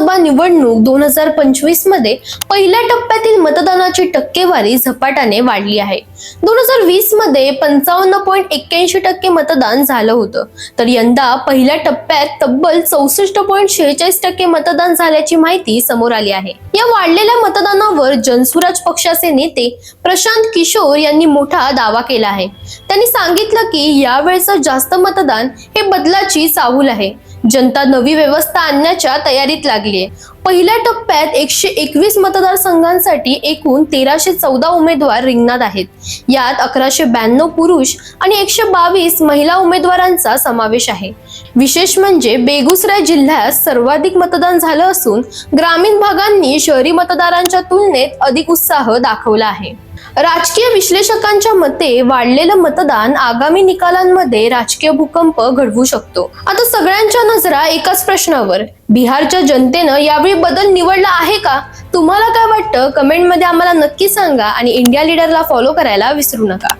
विधानसभा निवडणूक दोन हजार पंचवीसमध्ये पहिल्या टप्प्यातील मतदानाची टक्केवारी झपाट्याने वाढली आहे. दोन हजार वीसमध्ये पंचावन्न पॉईंट एक्क्याऐंशी टक्के मतदान झालं होतं. तर यंदा पहिल्या टप्प्यात तब्बल चौसष्ट पॉईंट शेहेचाळीस टक्के मतदान झाल्याची माहिती समोर आली आहे. या वाढलेल्या मतदानावर जनसुराज पक्षाचे नेते प्रशांत किशोर यांनी मोठा दावा केला आहे. त्यांनी सांगितलं की यावेळचं जास्त मतदान हे बदलाची चाहूल आहे. जनता नवी व्यवस्था आणण्याच्या तयारीत लागली आहे पहिल्या टप्प्यात एकशे एकवीस मतदारसंघांसाठी एकूण तेराशे चौदा उमेदवार रिंगणात आहेत. यात अकराशे ब्याण्णव पुरुष आणि एकशे बावीस महिला उमेदवारांचा समावेश आहे. विशेष म्हणजे बेगुसराय जिल्ह्यात सर्वाधिक मतदान झालं असून ग्रामीण भागांनी शहरी मतदारांच्या तुलनेत अधिक उत्साह दाखवला आहे. राजकीय विश्लेषकांच्या मते वाढलेलं मतदान आगामी निकालांमध्ये राजकीय भूकंप घडवू शकतो. आता सगळ्यांच्या नजरा एकाच प्रश्नावर. बिहारच्या जनतेनं यावेळी बदल निवडला आहे का? तुम्हाला काय वाटतं? कमेंटमध्ये आम्हाला नक्की सांगा आणि इंडिया लीडरला फॉलो करायला विसरू नका.